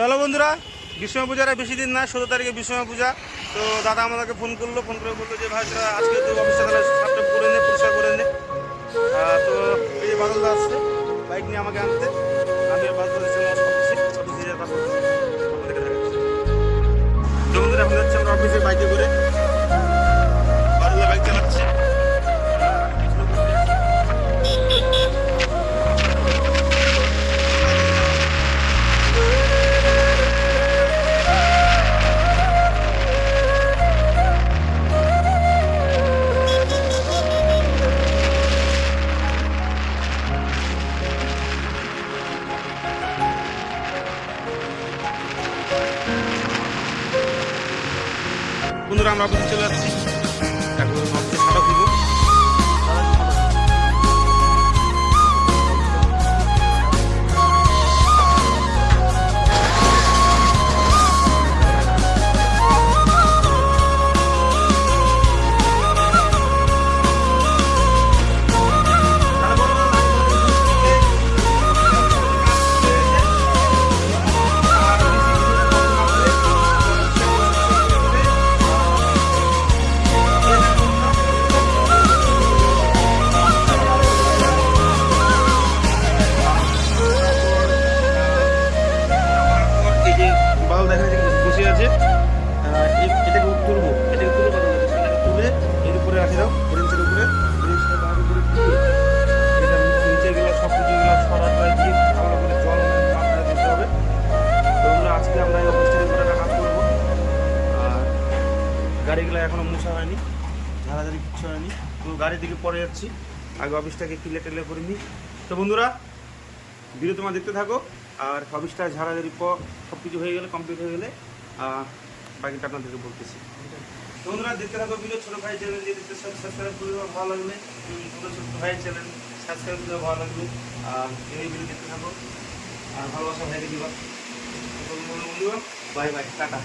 Hello বন্ধুরা বিশ্বমা পূজারা বেশি দিন না, ষোলো তারিখে বিশ্বমা পূজা। তো দাদা আমাদেরকে ফোন করল ফোন করে বলল যে, ভাই, তোরা আজকে তো অফিসে তাহলে সাপটা করে নে, পরিষ্কার করে নে। তো এই বাদলদা আসছে বাইক নিয়ে আমাকে আনতে। আমি বাদল আমার অফিসে অফিসে যাওয়ার তো বন্ধুরা, এখন যাচ্ছি আমরা অফিসে বাইকে করে। বন্ধুরা আমরা চলে যাচ্ছি এখন গাড়িগুলো এখনও মোছা হয়নি ঝাড়াঝাড়ি কিচ্ছু হয়নি। তো গাড়ির দিকে পরে যাচ্ছি আগে অফিসটাকে কিলে টেলে করে নিই। তো বন্ধুরা ভিডিও তোমার দেখতে থাকো আর অফিসটা ঝাড়াঝাড়ি পর সব কিছু হয়ে গেলে কমপ্লিট হয়ে গেলে বাকিটা আপনাদেরকে বলতেছি। বন্ধুরা দেখতে থাকো ভিডিও ছোটো ভাই চ্যানেল যে দেখতে সাবস্ক্রাইব করে ভালো উম, ছোটো ছোটো ভাই চ্যানেল সাবস্ক্রাইব করে ভালো লাগলে। আর এই ভিডিও দেখতে থাকো আর ভালোবাসা ভাইকে দিবা। বন্ধুরা বাই বাই টাটা।